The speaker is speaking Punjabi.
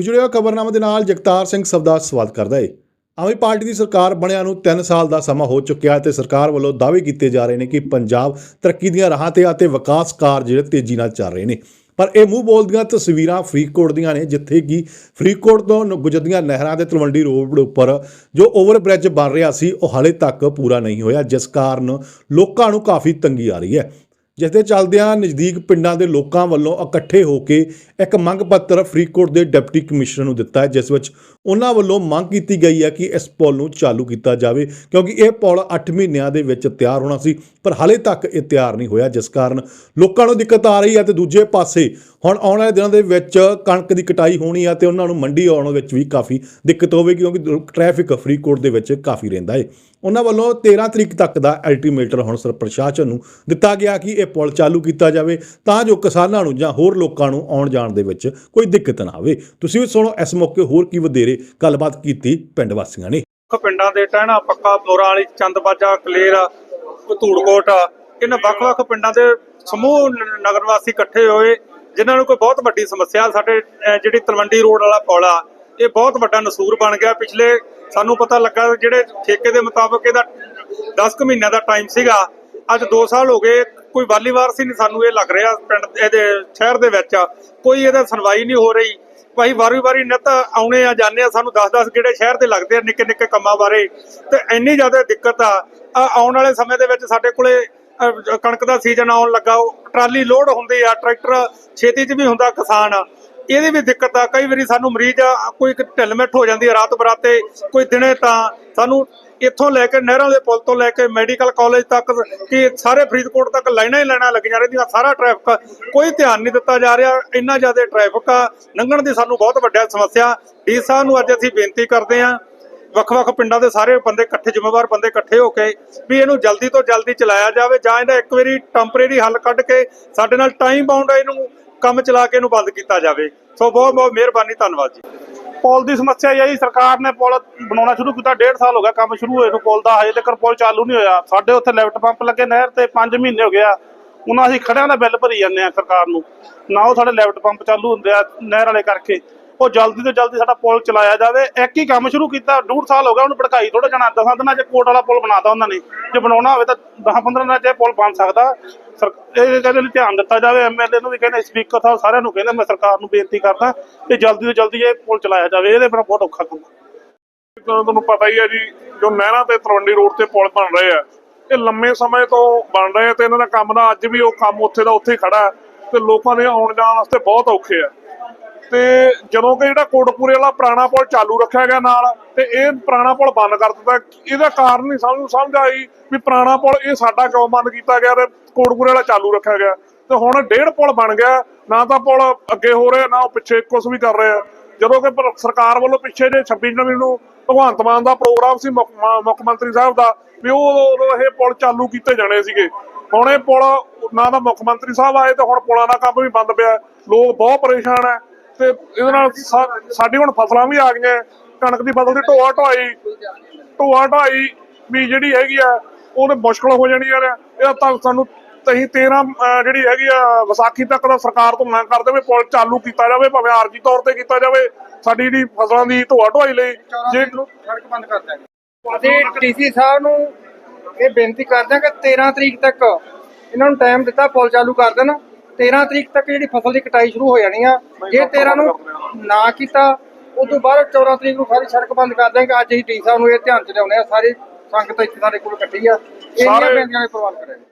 ਤੁਸੀਂ ਜੁੜਿਓ ਖਬਰਨਾਮਾ ਦੇ ਨਾਲ ਜਗਤਾਰ ਸਿੰਘ ਸਬਦਾ ਸਵਾਗਤ ਕਰਦਾ ਹੈ ਆਮ ਆਦਮੀ ਪਾਰਟੀ ਦੀ ਸਰਕਾਰ ਬਣਿਆ ਨੂੰ 3 ਸਾਲ ਦਾ ਸਮਾਂ ਹੋ ਚੁੱਕਿਆ ਹੈ ਤੇ ਸਰਕਾਰ ਵੱਲੋਂ ਦਾਅਵੇ ਕੀਤੇ ਜਾ ਰਹੇ ਨੇ ਕਿ ਪੰਜਾਬ ਤਰੱਕੀ ਦੀਆਂ ਰਾਹਾਂ ਤੇ ਅਤੇ ਵਿਕਾਸ ਕਾਰਜ ਜਿਹੜੇ ਤੇਜ਼ੀ ਨਾਲ ਚੱਲ ਰਹੇ ਨੇ। ਪਰ ਇਹ ਮੂੰਹ ਬੋਲਦੀਆਂ ਤਸਵੀਰਾਂ ਫਰੀਦਕੋਟ ਦੀਆਂ ਨੇ, ਜਿੱਥੇ ਕਿ ਫਰੀਦਕੋਟ ਤੋਂ ਨ- ਗੁਜਰਦੀਆਂ ਨਹਿਰਾਂ ਦੇ ਤਲਵੰਡੀ ਰੋਡ ਉੱਪਰ ਜੋ ਓਵਰ ਬ੍ਰਿਜ ਬਣ ਰਿਹਾ ਸੀ, ਉਹ ਹਾਲੇ ਤੱਕ ਪੂਰਾ ਨਹੀਂ ਹੋਇਆ, ਜਿਸ ਕਾਰਨ ਲੋਕਾਂ ਨੂੰ ਕਾਫੀ ਤੰਗੀ ਆ ਰਹੀ ਹੈ। ਜਿਸ ਦੇ ਚੱਲਦਿਆਂ ਨਜ਼ਦੀਕ ਪਿੰਡਾਂ ਦੇ ਲੋਕਾਂ ਵੱਲੋਂ ਇਕੱਠੇ ਹੋ ਕੇ ਇੱਕ ਮੰਗ ਪੱਤਰ ਫਰੀਦਕੋਟ ਦੇ ਡਿਪਟੀ ਕਮਿਸ਼ਨਰ ਨੂੰ ਦਿੱਤਾ ਹੈ, ਜਿਸ ਵਿੱਚ ਉਹਨਾਂ ਵੱਲੋਂ ਮੰਗ ਕੀਤੀ ਗਈ ਹੈ ਕਿ ਇਸ ਪੁਲ ਨੂੰ ਚਾਲੂ ਕੀਤਾ ਜਾਵੇ, ਕਿਉਂਕਿ ਇਹ ਪੁਲ 8 ਮਹੀਨਿਆਂ ਦੇ ਵਿੱਚ ਤਿਆਰ ਹੋਣਾ ਸੀ, ਪਰ ਹਾਲੇ ਤੱਕ ਇਹ ਤਿਆਰ ਨਹੀਂ ਹੋਇਆ, ਜਿਸ ਕਾਰਨ ਲੋਕਾਂ ਨੂੰ ਦਿੱਕਤ ਆ ਰਹੀ ਹੈ ਤੇ ਦੂਜੇ ਪਾਸੇ ਹੁਣ ਆਉਣ ਵਾਲੇ ਦਿਨਾਂ ਦੇ ਵਿੱਚ ਕਣਕ ਦੀ ਕਟਾਈ ਹੋਣੀ ਹੈ ਤੇ ਉਹਨਾਂ ਨੂੰ ਮੰਡੀ ਆਉਣ ਵਿੱਚ ਵੀ ਕਾਫੀ ਦਿੱਕਤ ਹੋਵੇਗੀ, ਕਿਉਂਕਿ ਟ੍ਰੈਫਿਕ ਫਰੀਦਕੋਟ ਦੇ ਵਿੱਚ ਕਾਫੀ ਰਹਿੰਦਾ ਹੈ। ਉਹਨਾਂ ਵੱਲੋਂ 13 ਤਰੀਕ ਤੱਕ ਦਾ ਅਲਟੀਮੇਟਰ ਹੁਣ ਸਰ ਪ੍ਰਸ਼ਾਸਨ ਨੂੰ ਦਿੱਤਾ ਗਿਆ ਕਿ ਇਹ ਪੁਲ ਚਾਲੂ ਕੀਤਾ ਜਾਵੇ, ਤਾਂ ਜੋ ਕਿਸਾਨਾਂ ਨੂੰ ਜਾਂ ਹੋਰ ਲੋਕਾਂ ਨੂੰ ਆਉਣ ਜਾਣ ਦੇ ਵਿੱਚ ਕੋਈ ਦਿੱਕਤ ਨਾ ਆਵੇ। ਤੁਸੀਂ ਵੀ ਸੁਣੋ, ਇਸ ਮੌਕੇ ਹੋਰ ਕੀ ਵਧੇਰੇ ਗੱਲਬਾਤ ਕੀਤੀ ਪਿੰਡ ਵਾਸੀਆਂ ਨੇ। ਵੱਖ ਪਿੰਡਾਂ ਦੇ ਟਹਿਣਾ ਪੱਕਾ, ਬੋਰਾਂ ਵਾਲੀ, ਚੰਦਬਾਜਾ, ਕਲੇਰ, ਧੂੜਕੋਟ, ਇਹਨਾਂ ਵੱਖ-ਵੱਖ ਪਿੰਡਾਂ ਦੇ ਸਮੂਹ ਨਗਰ ਵਾਸੀ ਇਕੱਠੇ ਹੋਏ, ਜਿਨ੍ਹਾਂ ਨੂੰ ਕੋਈ ਬਹੁਤ ਵੱਡੀ ਸਮੱਸਿਆ, ਸਾਡੇ ਜਿਹੜੀ ਤਲਵੰਡੀ ਰੋਡ ਵਾਲਾ ਪੁਲ ਆ, ਇਹ ਬਹੁਤ ਵੱਡਾ ਨਸੂਰ ਬਣ ਗਿਆ। ਪਿਛਲੇ ਸਾਨੂੰ ਪਤਾ ਲੱਗਾ ਜਿਹੜੇ ਠੇਕੇ ਦੇ ਮੁਤਾਬਕ ਇਹਦਾ 10 ਕੁ ਮਹੀਨਿਆਂ ਦਾ ਟਾਈਮ ਸੀਗਾ। ਅੱਜ 2 ਸਾਲ ਹੋ ਗਏ ਕੋਈ ਵਾਲੀਵਾਰ ਸੀ ਨਹੀਂ ਸਾਨੂੰ ਇਹ ਲੱਗ ਰਿਹਾ ਪਿੰਡ ਇਹਦੇ ਸ਼ਹਿਰ ਦੇ ਵਿੱਚ ਕੋਈ ਇਹਦਾ ਸੁਣਵਾਈ ਨਹੀਂ ਹੋ ਰਹੀ। ਭਾਈ ਵਾਰੀ ਵਾਰੀ ਨਿਤ ਆਉਣੇ ਆ, ਜਾਂਦੇ ਆ, ਸਾਨੂੰ 10-10 ਜਿਹੜੇ ਸ਼ਹਿਰ ਦੇ ਲੱਗਦੇ ਆ ਨਿੱਕੇ ਨਿੱਕੇ ਕੰਮਾਂ ਬਾਰੇ। ਤੇ ਇੰਨੀ ਜ਼ਿਆਦਾ ਦਿੱਕਤ ਆ। ਆਉਣ ਵਾਲੇ ਸਮੇਂ ਦੇ ਵਿੱਚ ਸਾਡੇ ਕੋਲੇ ਕਣਕ ਦਾ ਸੀਜ਼ਨ ਆਉਣ ਲੱਗਾ। ਟਰਾਲੀ ਲੋਡ ਹੁੰਦੀ ਆ, ਟਰੈਕਟਰ ਛੇਤੀ 'ਚ ਵੀ ਹੁੰਦਾ ਕਿਸਾਨ। ਇਹਦੀ ਵੀ ਦਿੱਕਤ ਆ ਕਈ ਵਾਰੀ ਸਾਨੂੰ ਮਰੀਜ਼ ਆ, ਕੋਈ ਇੱਕ ਹੋ ਜਾਂਦੀ ਹੈ ਰਾਤ ਬਰਾਤੇ ਕੋਈ ਦਿਨੇ ਤਾਂ ਸਾਨੂੰ ਇੱਥੋਂ ਲੈ ਕੇ ਨਹਿਰਾਂ ਦੇ ਪੁਲ ਤੋਂ ਲੈ ਕੇ ਮੈਡੀਕਲ ਕਾਲਜ ਤੱਕ ਕਿ ਸਾਰੇ ਫਰੀਦਕੋਟ ਤੱਕ ਲਾਈਨਾਂ ਹੀ ਲਾਈਨਾਂ ਲੱਗੀਆਂ ਰਹਿੰਦੀਆਂ ਸਾਰਾ ਟ੍ਰੈਫਿਕ ਕੋਈ ਧਿਆਨ ਨਹੀਂ ਦਿੱਤਾ ਜਾ ਰਿਹਾ ਇੰਨਾ ਜ਼ਿਆਦਾ ਟ੍ਰੈਫਿਕ ਆ ਲੰਘਣ ਦੀ ਸਾਨੂੰ ਬਹੁਤ ਵੱਡਾ ਸਮੱਸਿਆ। ਡੀ ਸਾਹਿਬ ਨੂੰ ਅੱਜ ਅਸੀਂ ਬੇਨਤੀ ਕਰਦੇ ਹਾਂ ਵੱਖ-ਵੱਖ ਪਿੰਡਾਂ ਦੇ ਸਾਰੇ ਬੰਦੇ ਇਕੱਠੇ ਜ਼ਿੰਮੇਵਾਰ ਬੰਦੇ ਇਕੱਠੇ ਹੋ ਕੇ ਵੀ ਇਹਨੂੰ ਜਲਦੀ ਤੋਂ ਜਲਦੀ ਚਲਾਇਆ ਜਾਵੇ ਜਾਂ ਇਹਦਾ ਇੱਕ ਵਾਰੀ ਟੈਂਪਰੇਰੀ ਹੱਲ ਕੱਢ ਕੇ ਸਾਡੇ ਨਾਲ ਟਾਈਮ ਬਾਉਂਡ ਇਹਨੂੰ ਕੰਮ ਚਲਾ ਕੇ ਇਹਨੂੰ ਬੰਦ ਕੀਤਾ ਜਾਵੇ। ਸੋ ਬਹੁਤ ਬਹੁਤ ਮਿਹਰਬਾਨੀ, ਧੰਨਵਾਦ ਜੀ। ਪੁਲ ਦੀ ਸਮੱਸਿਆ ਇਹ ਹੈ ਸਰਕਾਰ ਨੇ ਪੁਲ ਬਣਾਉਣਾ ਸ਼ੁਰੂ ਕੀਤਾ, ਡੇਢ ਸਾਲ ਹੋ ਗਿਆ ਕੰਮ ਸ਼ੁਰੂ ਹੋਏ ਨੂੰ, ਪੁਲ ਦਾ ਹਜੇ ਤੱਕ ਪੁਲ ਚਾਲੂ ਨਹੀਂ ਹੋਇਆ। ਸਾਡੇ ਉੱਥੇ ਲੈਫਟ ਪੰਪ ਲੱਗੇ ਨਹਿਰ ਤੇ 5 ਮਹੀਨੇ ਹੋ ਗਿਆ ਉਹਨਾਂ ਅਸੀਂ ਖੜਿਆਂ ਦਾ ਬਿੱਲ ਭਰੀ ਜਾਂਦੇ ਆ ਸਰਕਾਰ ਨੂੰ। ਨਾ ਉਹ ਸਾਡੇ ਲੈਫਟ ਪੰਪ ਚਾਲੂ ਹੁੰਦੇ ਆ ਨਹਿਰ ਵਾਲੇ ਕਰਕੇ। ਉਹ ਜਲਦੀ ਤੋਂ ਜਲਦੀ ਸਾਡਾ ਪੁਲ ਚਲਾਇਆ ਜਾਵੇ। ਇੱਕ ਹੀ ਕੰਮ ਸ਼ੁਰੂ ਕੀਤਾ, ਡੂਢ ਸਾਲ ਹੋ ਗਿਆ ਉਹਨੂੰ ਭੜਕਾਈ ਥੋੜਾ ਜਣਾ। ਦਸਾਂ ਦਿਨਾਂ 'ਚ ਕੋਟ ਵਾਲਾ ਪੁਲ ਬਣਾਤਾ ਉਹਨਾਂ ਨੇ। ਜੇ ਬਣਾਉਣਾ ਹੋਵੇ ਤਾਂ 10-15 ਦਿਨਾਂ 'ਚ ਇਹ ਪੁਲ ਬਣ ਸਕਦਾ। ਸਰ, ਇਹ ਕਹਿੰਦੇ ਨੇ ਧਿਆਨ ਦਿੱਤਾ ਜਾਵੇ। ਐਮਐਲਏ ਨੂੰ ਵੀ ਕਹਿੰਦੇ, ਸਪੀਕਰ ਸਾਹਿਬ ਸਾਰਿਆਂ ਨੂੰ ਕਹਿੰਦੇ, ਮੈਂ ਸਰਕਾਰ ਨੂੰ ਬੇਨਤੀ ਕਰਦਾ ਕਿ ਜਲਦੀ ਤੋਂ ਜਲਦੀ ਇਹ ਪੁਲ ਚਲਾਇਆ ਜਾਵੇ। ਇਹਦੇ ਬਿਨਾਂ ਬਹੁਤ ਔਖਾ ਕੰਮ ਤੁਹਾਨੂੰ ਪਤਾ ਹੀ ਹੈ ਜੀ, ਜੋ ਨਹਿਰਾਂ ਤੇ ਤਲਵੰਡੀ ਰੋਡ ਤੇ ਪੁਲ ਬਣ ਰਹੇ ਆ, ਇਹ ਲੰਮੇ ਸਮੇਂ ਤੋਂ ਬਣ ਰਹੇ ਆ ਤੇ ਇਹਨਾਂ ਦਾ ਕੰਮ ਦਾ ਅੱਜ ਵੀ ਉਹ ਕੰਮ ਉੱਥੇ ਦਾ ਉੱਥੇ ਖੜਾ ਤੇ ਲੋਕਾਂ ਦੇ ਆਉਣ ਜਾਣ ਵਾਸਤੇ ਬਹੁਤ ਔਖੇ ਆ। ਤੇ ਜਦੋਂ ਕਿ ਜਿਹੜਾ ਕੋਟਪੂਰੇ ਵਾਲਾ ਪੁਰਾਣਾ ਪੁਲ ਚਾਲੂ ਰੱਖਿਆ ਗਿਆ ਨਾਲ ਤੇ ਇਹ ਪੁਰਾਣਾ ਪੁਲ ਬੰਦ ਕਰ ਦਿੱਤਾ, ਇਹਦਾ ਕਾਰਨ ਨਹੀਂ ਸਾਨੂੰ ਸਮਝ ਆਈ ਵੀ ਪੁਰਾਣਾ ਪੁਲ ਇਹ ਸਾਡਾ ਕਿਉਂ ਬੰਦ ਕੀਤਾ ਗਿਆ ਤੇ ਕੋਟਪੂਰੇ ਵਾਲਾ ਚਾਲੂ ਰੱਖਿਆ ਗਿਆ। ਤੇ ਹੁਣ ਡੇਢ ਪੁਲ ਬਣ ਗਿਆ, ਨਾ ਤਾਂ ਪੁਲ ਅੱਗੇ ਹੋ ਰਿਹਾ, ਨਾ ਉਹ ਪਿੱਛੇ ਕੁਝ ਵੀ ਕਰ ਰਿਹਾ। ਜਦੋਂ ਕਿ ਸਰਕਾਰ ਵੱਲੋਂ ਪਿੱਛੇ ਜੇ 26 ਜਨਵਰੀ ਨੂੰ ਭਗਵੰਤ ਮਾਨ ਦਾ ਪ੍ਰੋਗਰਾਮ ਸੀ, ਮੁੱਖ ਮੁੱਖ ਮੰਤਰੀ ਸਾਹਿਬ ਦਾ, ਵੀ ਉਹ ਇਹ ਪੁਲ ਚਾਲੂ ਕੀਤੇ ਜਾਣੇ ਸੀਗੇ। ਹੁਣ ਇਹ ਪੁਲ ਨਾ ਤਾਂ ਮੁੱਖ ਮੰਤਰੀ ਸਾਹਿਬ ਆਏ ਤੇ ਹੁਣ ਪੁਲਾਂ ਦਾ ਕੰਮ ਵੀ ਬੰਦ ਪਿਆ। ਲੋਕ ਬਹੁਤ ਪਰੇਸ਼ਾਨ ਹੈ। ਤੇ ਇਹਦੇ ਨਾਲ ਸਾਡੀ ਹੁਣ ਫਸਲਾਂ ਵੀ ਆ ਗਈਆਂ ਕਣਕ ਦੀ ਫਸਲ ਦੀ ਢੋਆ ਢੋਆਈ ਢੋਆ ਢਾਈ ਵੀ ਜਿਹੜੀ ਹੈਗੀ ਆ ਉਹਦੇ ਮੁਸ਼ਕਲ ਹੋ ਜਾਣੀ ਆ ਇਹ ਤਾਂ ਸਾਨੂੰ ਤਹੀਂ 13 ਅਹ, ਜਿਹੜੀ ਹੈਗੀ ਆ ਵਿਸਾਖੀ ਤੱਕ ਦਾ ਸਰਕਾਰ ਤੋਂ ਮੰਗ ਕਰਦੇ ਵੀ ਪੁਲ ਚਾਲੂ ਕੀਤਾ ਜਾਵੇ ਭਾਵੇਂ ਆਰਜੀ ਤੌਰ ਤੇ ਕੀਤਾ ਜਾਵੇ ਸਾਡੀ ਜਿਹੜੀ ਫਸਲਾਂ ਦੀ ਢੋਆ ਢੋਆਈ ਲਈ ਜੇ ਸੜਕ ਬੰਦ ਕਰ ਦਿਆਂਗੇ ਅਸੀਂ ਡੀਸੀ ਸਾਹਿਬ ਨੂੰ ਇਹ ਬੇਨਤੀ ਕਰਦੇ ਹਾਂ ਕਿ 13 ਤਰੀਕ ਤੱਕ ਇਹਨਾਂ ਨੂੰ ਟਾਈਮ ਦਿੱਤਾ ਪੁਲ ਚਾਲੂ ਕਰ ਦੇਣ। 13 ਤਰੀਕ ਤੱਕ ਜਿਹੜੀ ਫਸਲ ਦੀ ਕਟਾਈ ਸ਼ੁਰੂ ਹੋ ਜਾਣੀ ਆ ਜੇ 13 ਨੂੰ ਨਾ ਕੀਤਾ ਉਸ ਤੋਂ ਬਾਅਦ 14 ਤਰੀਕ ਨੂੰ ਸਾਰੀ ਸੜਕ ਬੰਦ ਕਰ ਦਿਆਂਗੇ। ਅੱਜ ਅਸੀਂ ਡੀ ਸਾਹਿਬ ਨੂੰ ਇਹ ਧਿਆਨ ਚ ਲਿਆਉਂਦੇ ਆ ਸਾਰੀ ਸੰਗਤ ਇੱਥੇ ਸਾਡੇ ਕੋਲ ਇਕੱਠੀ ਆ। ਇਹ ਬੇਨਤੀਆਂ ਦੇ ਪ੍ਰਵਾਨ ਕਰੇ